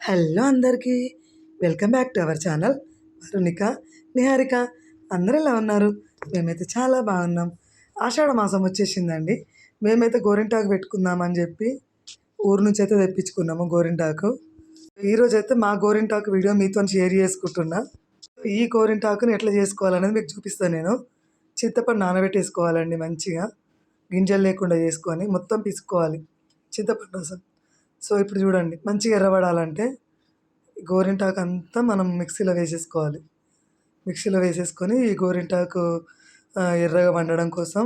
Hello అందరికీ welcome back to our channel. Varunika Niharika అందరూ ఎలా ఉన్నారు? మేమైతే చాలా బాగున్నాం. ఆషాఢ మాసం వచ్చేసిందండి. మేమైతే గోరింటాకు పెట్టుకుందామని చెప్పి ఊరు నుంచి అయితే తెప్పించుకున్నాము గోరింటాకు. ఈరోజు అయితే మా గోరింటాకు వీడియో మీతో షేర్ చేసుకుంటున్నా. ఈ గోరింటాకుని ఎట్లా చేసుకోవాలనేది మీకు చూపిస్తాను నేను. చింతపండు నానబెట్టేసుకోవాలండి మంచిగా. గింజలు లేకుండా చేసుకొని మొత్తం పిసుకోవాలి. చింతపండు రసం. సో ఇప్పుడు చూడండి మంచిగా ఎర్రబడాలంటే గోరింటాకు అంతా మనం మిక్సీలో వేసేసుకోవాలి. మిక్సీలో వేసేసుకొని ఈ గోరింటాకు ఎర్రగా వండడం కోసం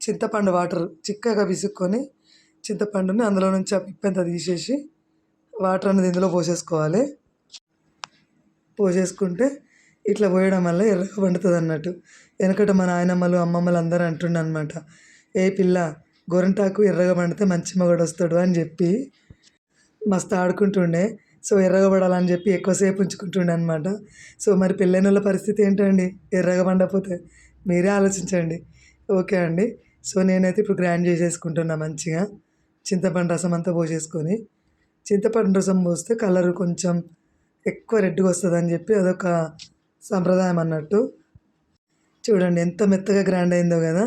చింతపండు వాటర్ చిక్కగా విసుక్కొని చింతపండుని అందులో నుంచి ఆ పిప్పంత తీసేసి వాటర్ అనేది ఇందులో పోసేసుకోవాలి. పోసేసుకుంటే ఇట్లా పోయడం వల్ల ఎర్రగా వండుతుంది అన్నట్టు. వెనకట మా నాయనమ్మలు అమ్మమ్మలు అందరూ అంటుండే అనమాట ఏ పిల్ల గోరింటాకు ఎర్రగా పండితే మంచి మగడు వస్తాడు అని చెప్పి మస్తు ఆడుకుంటుండే. సో ఎర్రగా పడాలని చెప్పి ఎక్కువసేపు ఉంచుకుంటుండే అనమాట సో మరి పెళ్ళైన వాళ్ళ పరిస్థితి ఏంటండి? ఎర్రగా పండకపోతే మీరే ఆలోచించండి. ఓకే అండి. సో నేనైతే ఇప్పుడు గ్రైండ్ చేసేసుకుంటున్నా మంచిగా. చింతపండు రసం అంతా పోసేసుకొని. చింతపండు రసం పోస్తే కలర్ కొంచెం ఎక్కువ రెడ్గా వస్తుంది అని చెప్పి అదొక సంప్రదాయం అన్నట్టు. చూడండి ఎంత మెత్తగా గ్రైండ్ అయిందో కదా.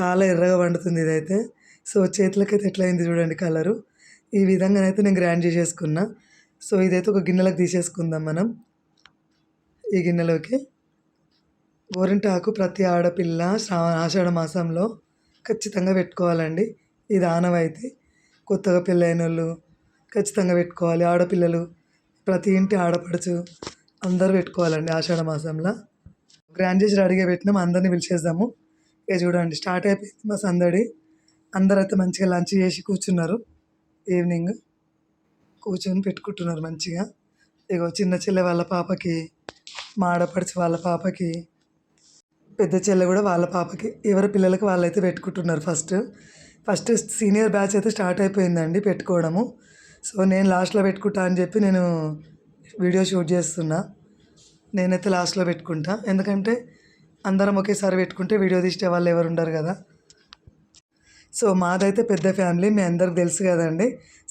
చాలా ఎర్రగా వండుతుంది ఇదైతే. సో చేతులకైతే ఎట్లా అయింది చూడండి కలరు. ఈ విధంగానైతే నేను గ్రైండ్ చేసేసుకున్నా. సో ఇదైతే ఒక గిన్నెలోకి తీసేసుకుందాం మనం. ఈ గిన్నెలోకి గోరింటాకు ప్రతి ఆడపిల్ల శ్రావణ ఆషాఢ మాసంలో ఖచ్చితంగా పెట్టుకోవాలండి. ఇది అయితే కొత్తగా పెళ్ళైన వాళ్ళు ఖచ్చితంగా పెట్టుకోవాలి. ఆడపిల్లలు ప్రతి ఇంటి ఆడపడుచు అందరూ పెట్టుకోవాలండి ఆషాఢ మాసంలో. గ్రాండ్ చేసి రెడీగా పెట్టినాం. అందరినీ పిలిచేద్దాము. ఇక చూడండి స్టార్ట్ అయిపోయింది మా సందడి. అందరూ అయితే మంచిగా లంచ్ చేసి కూర్చున్నారు. ఈవినింగ్ కూర్చొని పెట్టుకుంటున్నారు మంచిగా. ఇగో చిన్న చెల్లె వాళ్ళ పాపకి మా ఆడపడిచి వాళ్ళ పాపకి పెద్ద చెల్లె కూడా వాళ్ళ పాపకి ఎవరి పిల్లలకి వాళ్ళైతే పెట్టుకుంటున్నారు ఫస్ట్ ఫస్ట్ సీనియర్ బ్యాచ్ అయితే స్టార్ట్ అయిపోయిందండి పెట్టుకోవడము. సో నేను లాస్ట్లో పెట్టుకుంటా అని చెప్పి నేను వీడియో షూట్ చేస్తున్నా. నేనైతే లాస్ట్లో పెట్టుకుంటా. ఎందుకంటే అందరం ఒకేసారి పెట్టుకుంటే వీడియో తీసే వాళ్ళు ఎవరు ఉండరు కదా. సో మాదైతే పెద్ద ఫ్యామిలీ మీ అందరికి తెలుసు కదండి.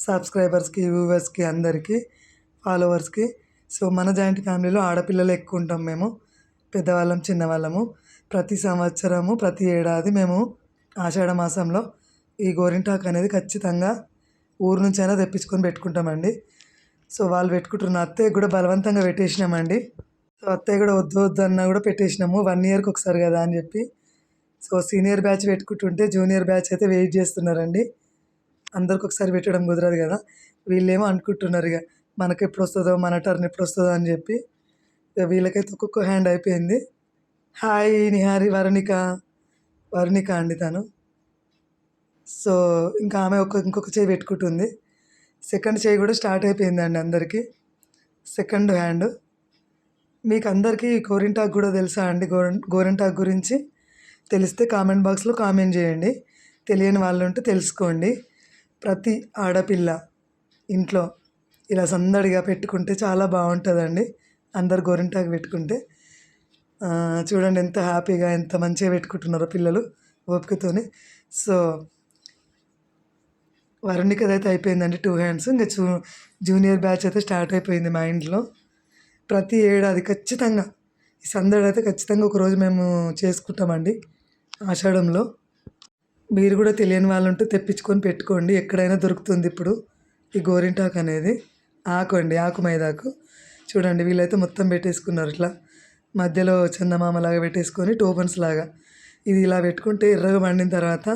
సబ్స్క్రైబర్స్కి వ్యూవర్స్కి అందరికీ ఫాలోవర్స్కి. సో మన జాయింట్ ఫ్యామిలీలో ఆడపిల్లలు ఎక్కువ ఉంటాం మేము. పెద్దవాళ్ళం చిన్నవాళ్ళము. ప్రతి సంవత్సరము ప్రతి ఏడాది మేము ఆషాఢ మాసంలో ఈ గోరింటాకు అనేది ఖచ్చితంగా ఊరు నుంచి అయినా తెప్పించుకొని పెట్టుకుంటామండి. సో వాళ్ళు పెట్టుకుంటున్న అత్తయ్య కూడా బలవంతంగా పెట్టేసినామండి. సో అత్తయ్య కూడా వద్దు వద్దు అన్నా కూడా పెట్టేసినాము. వన్ ఇయర్కి ఒకసారి కదా అని చెప్పి సో సీనియర్ బ్యాచ్ పెట్టుకుంటుంటే జూనియర్ బ్యాచ్ అయితే వెయిట్ చేస్తున్నారండి. అందరికి ఒకసారి పెట్టడం కుదరదు కదా. వీళ్ళేమో అనుకుంటున్నారు ఇక మనకి ఎప్పుడు వస్తుందో మన టర్న్ ఎప్పుడు వస్తుందో అని చెప్పి. ఇక వీళ్ళకైతే ఒక్కొక్క హ్యాండ్ అయిపోయింది. హాయ్ నిహారి వరుణిక. వరుణిక అండి తను. సో ఇంకా ఆమె ఒక ఇంకొక చేయి పెట్టుకుంటుంది. సెకండ్ చేయి కూడా స్టార్ట్ అయిపోయిందండి అందరికీ. Second hand. మీకు అందరికీ గోరింటాకు కూడా తెలుసా అండి? గోరిం గోరింటాకు గురించి. తెలిస్తే కామెంట్ బాక్స్లో కామెంట్ చేయండి. తెలియని వాళ్ళు ఉంటే తెలుసుకోండి. ప్రతి ఆడపిల్ల ఇంట్లో ఇలా సందడిగా పెట్టుకుంటే చాలా బాగుంటుందండి. అందరు గోరింటాకు పెట్టుకుంటే. చూడండి ఎంత హ్యాపీగా ఎంత మంచిగా పెట్టుకుంటున్నారో పిల్లలు ఓపికతోని. సో వరుణికది అయితే అయిపోయిందండి టూ హ్యాండ్స్. ఇంకా జూ జూనియర్ బ్యాచ్ అయితే స్టార్ట్ అయిపోయింది మా ఇంట్లో. ప్రతి ఏడాది ఖచ్చితంగా ఈ సందడి అయితే ఖచ్చితంగా ఒకరోజు మేము చేసుకుంటామండి ఆషాఢంలో. మీరు కూడా తెలియని వాళ్ళు ఉంటే తెప్పించుకొని పెట్టుకోండి. ఎక్కడైనా దొరుకుతుంది ఇప్పుడు ఈ గోరింటాకు అనేది. ఆకు అండి ఆకు మైదాకు. చూడండి వీళ్ళైతే మొత్తం పెట్టేసుకున్నారు ఇట్లా. మధ్యలో చందమామలాగా పెట్టేసుకొని టోపన్స్ లాగా. ఇది ఇలా పెట్టుకుంటే ఎర్రగా పండిన తర్వాత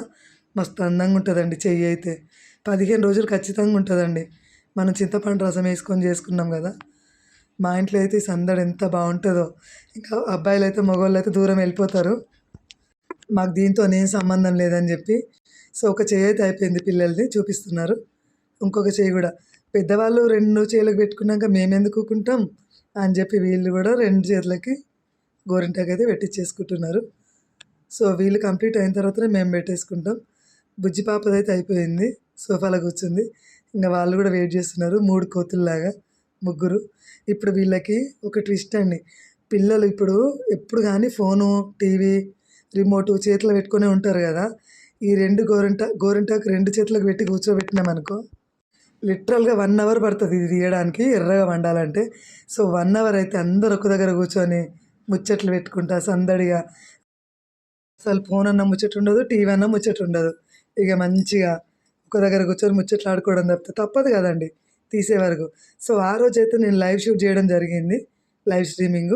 మస్తు అందంగా ఉంటుందండి చెయ్యి అయితే. పదిహేను రోజులు ఖచ్చితంగా ఉంటుందండి. మనం చింతపండు రసం వేసుకొని చేసుకున్నాం కదా. మా ఇంట్లో అయితే ఈ సందడి ఎంత బాగుంటుందో. ఇంకా అబ్బాయిలు అయితే మగవాళ్ళు అయితే దూరం వెళ్ళిపోతారు. మాకు దీంతో ఏం సంబంధం లేదని చెప్పి సో ఒక చేయి అయితే అయిపోయింది పిల్లలది చూపిస్తున్నారు. ఇంకొక చేయి కూడా. పెద్దవాళ్ళు రెండు చేతులకు పెట్టుకున్నాక మేము ఎందుకు అని చెప్పి వీళ్ళు కూడా రెండు చేతులకి గోరింటాకు అయితే పెట్టించేసుకుంటున్నారు సో వీళ్ళు కంప్లీట్ అయిన తర్వాతనే మేము పెట్టేసుకుంటాం. బుజ్జి పాపదైతే అయిపోయింది సోఫాలో కూర్చుంది. ఇంకా వాళ్ళు కూడా వెయిట్ చేస్తున్నారు మూడు కోతుల్లాగా. ముగ్గురు. ఇప్పుడు వీళ్ళకి ఒక ట్విస్ట్ అండి. పిల్లలు ఇప్పుడు ఎప్పుడు కానీ ఫోను టీవీ రిమోట్ చేతిలో పెట్టుకునే ఉంటారు కదా. ఈ రెండు గోరింట గోరింటాకు రెండు చేతులకు పెట్టి కూర్చోబెట్టినామనుకో లిటరల్గా వన్ అవర్ పడుతుంది ఇది తీయడానికి ఎర్రగా వండాలంటే. సో వన్ అవర్ అయితే అందరు ఒక దగ్గర కూర్చొని ముచ్చట్లు పెట్టుకుంటా సందడిగా. అసలు ఫోన్ అన్న ముచ్చట ఉండదు టీవీ అన్న ముచ్చట ఉండదు. ఇక మంచిగా ఒక దగ్గర కూర్చొని ముచ్చట్లు ఆడుకోవడం తప్పితే తప్పదు కదండి. తీసే వరకు. సో ఆ రోజు అయితే నేను లైవ్ షూట్ చేయడం జరిగింది లైవ్ స్ట్రీమింగ్.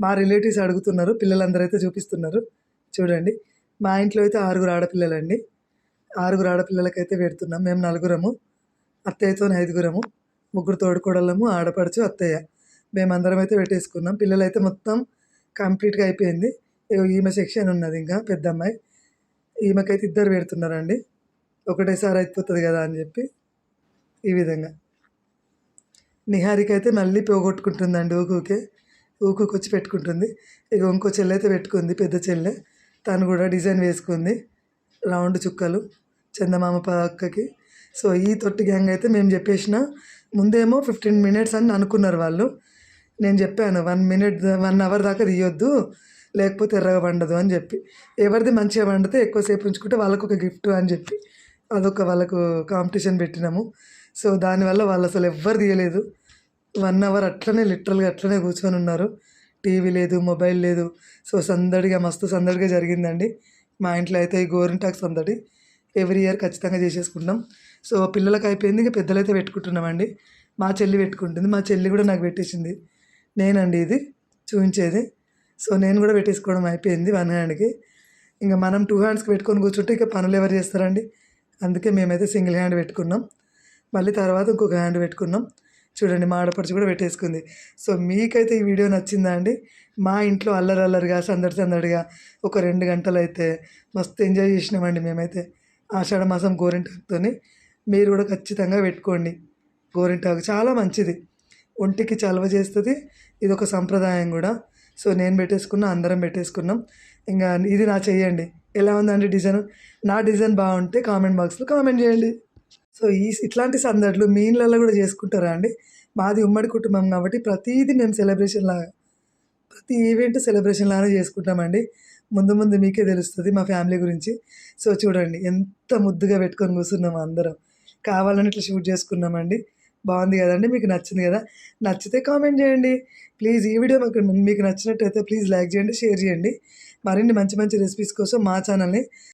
మా రిలేటివ్స్ అడుగుతున్నారు పిల్లలందరూ అయితే చూపిస్తున్నారు. చూడండి మా ఇంట్లో అయితే ఆరుగురు ఆడపిల్లలండి. ఆరుగురు ఆడపిల్లలకైతే పెడుతున్నాం మేము నలుగురము అత్తయ్యతో ఐదుగురము ముగ్గురు తోడుకోడళ్ళము ఆడపడుచు అత్తయ్య. మేమందరం అయితే పెట్టేసుకున్నాం. పిల్లలు అయితే మొత్తం కంప్లీట్గా అయిపోయింది. ఇగో ఈమె సెక్షన్ ఉన్నది ఇంకా పెద్ద అమ్మాయి ఈమెకైతే ఇద్దరు పెడుతున్నారండి. ఒకటేసారి అయిపోతుంది కదా అని చెప్పి ఈ విధంగా. నిహారిక అయితే మళ్ళీ పోగొట్టుకుంటుందండి ఊకుకే. ఊకూకి వచ్చి పెట్టుకుంటుంది. ఇక ఇంకో చెల్లె అయితే పెట్టుకుంది పెద్ద చెల్లె. తను కూడా డిజైన్ వేసుకుంది రౌండ్ చుక్కలు చందమామ పక్కకి సో ఈ తొట్టి గ్యాంగ్ అయితే మేము చెప్పేసిన ముందేమో ఫిఫ్టీన్ మినిట్స్ అని అనుకున్నారు వాళ్ళు. నేను చెప్పాను వన్ మినిట్ వన్ అవర్ దాకా తీయొద్దు లేకపోతే ఎర్రగా పండదు అని చెప్పి. ఎవరిది మంచిగా పండితే ఎక్కువసేపు ఉంచుకుంటే వాళ్ళకు ఒక గిఫ్ట్ అని చెప్పి. అదొక వాళ్ళకు కాంపిటీషన్ పెట్టినాము. సో దానివల్ల వాళ్ళు అసలు ఎవ్వరు తీయలేదు. వన్ అవర్ అట్లనే లిటరల్గా అట్లనే కూర్చొని ఉన్నారు. టీవీ లేదు మొబైల్ లేదు. సో సందడిగా మస్తు సందడిగా జరిగిందండి. మా ఇంట్లో అయితే ఈ గోరింటాకు సందడి ఎవ్రీ ఇయర్ ఖచ్చితంగా చేసేసుకుంటాం. సో పిల్లలకి అయిపోయింది. ఇంకా పెద్దలైతే పెట్టుకుంటున్నామండి. మా చెల్లి పెట్టుకుంటుంది. మా చెల్లి కూడా నాకు పెట్టేసింది. నేనండి ఇది చూపించేది సో నేను కూడా పెట్టేసుకోవడం అయిపోయింది వన్ హ్యాండ్కి. ఇంకా మనం టూ హ్యాండ్స్కి పెట్టుకొని కూర్చుంటే ఇక పనులు ఎవరు చేస్తారండి? అందుకే మేమైతే సింగిల్ హ్యాండ్ పెట్టుకున్నాం. మళ్ళీ తర్వాత ఇంకొక హ్యాండ్ పెట్టుకున్నాం. చూడండి మా ఆడపడుచు కూడా పెట్టేసుకుంది. సో మీకైతే ఈ వీడియో నచ్చిందా అండి? మా ఇంట్లో అల్లరి అల్లరిగా సందడి సందడిగా ఒక రెండు గంటలు అయితే మస్తు ఎంజాయ్ చేసినామండి మేమైతే. ఆషాఢ మాసం గోరింటాకుతో మీరు కూడా ఖచ్చితంగా పెట్టుకోండి. గోరింటాకు చాలా మంచిది. ఒంటికి చలవ చేస్తుంది. ఇది ఒక సంప్రదాయం కూడా. సో నేను పెట్టేసుకున్నా అందరం పెట్టేసుకున్నాం. ఇంకా ఇది నా చెయ్యండి. ఎలా ఉందండి డిజైన్? నా డిజైన్ బాగుంటే కామెంట్ బాక్స్లో కామెంట్ చేయండి. సో ఈ ఇట్లాంటి సందడులు మీ ఇళ్ళల్లో కూడా చేసుకుంటారా అండి? మాది ఉమ్మడి కుటుంబం కాబట్టి ప్రతిదీ మేము సెలబ్రేషన్ లాగా ప్రతి ఈవెంట్ సెలబ్రేషన్ లాగానే చేసుకుంటామండి. ముందు ముందు మీకే తెలుస్తుంది మా ఫ్యామిలీ గురించి. సో చూడండి ఎంత ముద్దుగా పెట్టుకొని కూర్చున్నాము అందరం. కావాలని ఇట్లా షూట్ చేసుకున్నామండి. బాగుంది కదండి మీకు నచ్చింది కదా? నచ్చితే కామెంట్ చేయండి. ప్లీజ్ ఈ వీడియో మాకు మీకు నచ్చినట్టయితే ప్లీజ్ లైక్ చేయండి షేర్ చేయండి. మరిన్ని మంచి మంచి రెసిపీస్ కోసం మా ఛానల్ని